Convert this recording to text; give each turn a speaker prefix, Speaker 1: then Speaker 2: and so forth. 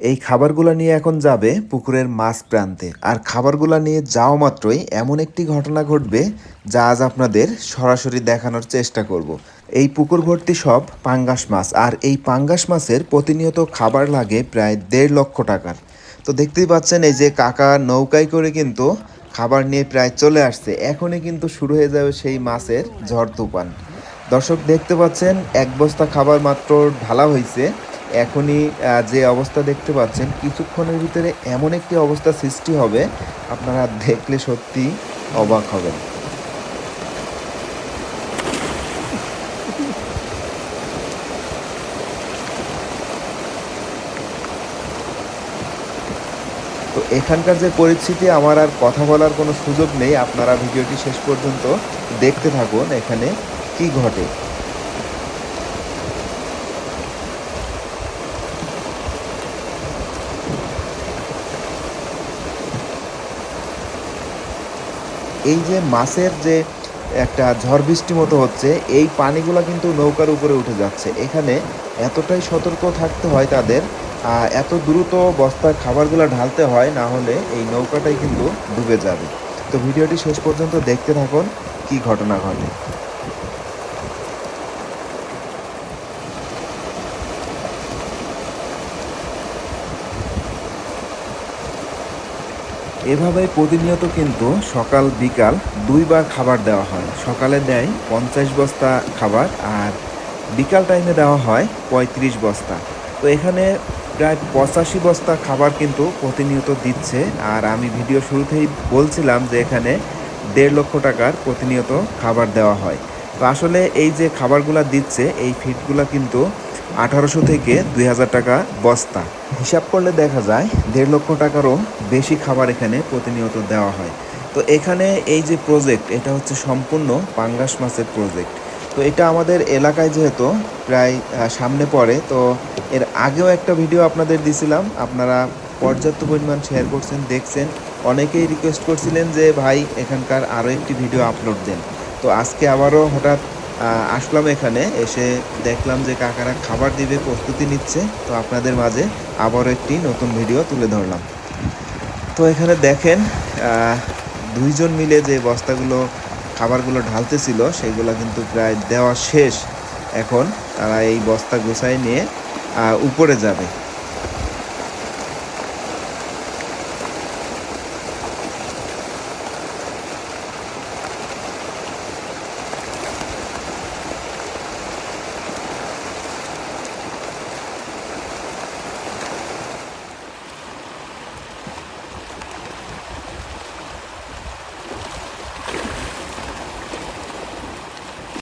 Speaker 1: এই খাবারগুলো নিয়ে এখন যাবে পুকুরের মাছ প্রান্তে। আর খাবারগুলো নিয়ে যাওয়া মাত্রই এমন একটি ঘটনা ঘটবে যা আজ আপনাদের সরাসরি দেখানোর চেষ্টা করব। এই পুকুর ভর্তি সব পাঙ্গাস মাছ, আর এই পাঙ্গাস মাছের প্রতিনিয়ত খাবার লাগে প্রায় দেড় লক্ষ টাকার। তো দেখতেই পাচ্ছেন, এই যে কাকা নৌকায় করে কিন্তু খাবার নিয়ে প্রায় চলে আসছে। এখনই কিন্তু শুরু হয়ে যাবে সেই মাছের ঝড় তুফান। দর্শক, দেখতে পাচ্ছেন, এক বস্তা খাবার মাত্র ঢালা হয়েছে এখনই যে অবস্থা দেখতে পাচ্ছেন, কিছুক্ষণের ভিতরে এমন একটি অবস্থা সৃষ্টি হবে, আপনারা দেখলে সত্যি অবাক হবেন। তো এখানকার যে পরিস্থিতি, আমার আর কথা বলার কোনো সুযোগ নেই। আপনারা ভিডিওটি শেষ পর্যন্ত দেখতে থাকুন এখানে কি ঘটে। এই যে মাছের যে একটা ঝড় বৃষ্টি মতো হচ্ছে, এই পানিগুলো কিন্তু নৌকার উপরে উঠে যাচ্ছে। এখানে এতটাই সতর্ক থাকতে হয় তাদের এত দ্রুত বস্তার খাবারগুলো ঢালতে হয়, না হলে এই নৌকাটাই কিন্তু ডুবে যাবে। তো ভিডিওটি শেষ পর্যন্ত দেখতে থাকুন, কি ঘটনা ঘটে। এভাবে প্রতিনিয়ত কিন্তু সকাল, বিকাল দুইবার খাবার দেওয়া হয়। সকালে দেয় পঞ্চাশ বস্তা খাবার আর বিকাল টাইমে দেওয়া হয় পঁয়ত্রিশ বস্তা। তো এখানে প্রায় পঁচাশি বস্তা খাবার কিন্তু প্রতিনিয়ত দিচ্ছে আর আমি ভিডিও শুরুতেই বলছিলাম যে এখানে দেড় লক্ষ টাকার প্রতিনিয়ত খাবার দেওয়া হয়। তো আসলে এই যে খাবারগুলো দিচ্ছে, এই ফিডগুলো কিন্তু আঠারোশো থেকে দুই হাজার টাকা বস্তা। হিসাব করলে দেখা যায় দেড় লক্ষ টাকারও বেশি খাবার এখানে প্রতিনিয়ত দেওয়া হয়। তো এখানে এই যে প্রজেক্ট এটা হচ্ছে সম্পূর্ণ পাঙ্গাস মাছের প্রজেক্ট তো এটা আমাদের এলাকায় যেহেতু প্রায় সামনে পড়ে, তো এর আগেও একটা ভিডিও আপনাদের দিছিলাম। আপনারা পর্যাপ্ত পরিমাণ শেয়ার করছেন, দেখছেন। অনেকেই রিকোয়েস্ট করছিলেন যে, ভাই, এখানকার আরও একটি ভিডিও আপলোড দেন। তো আজকে আবারও হঠাৎ আসলাম এখানে, এসে দেখলাম যে কাকারা খাবার দিবে, প্রস্তুতি নিচ্ছে। তো আপনাদের মাঝে আবারও একটি নতুন ভিডিও তুলে ধরলাম। তো এখানে দেখেন দুইজন মিলে যে বস্তাগুলো, খাবারগুলো ঢালতেছিল, সেগুলো কিন্তু প্রায় দেওয়া শেষ। এখন তারা এই বস্তা গুছাই নিয়ে উপরে যাবে।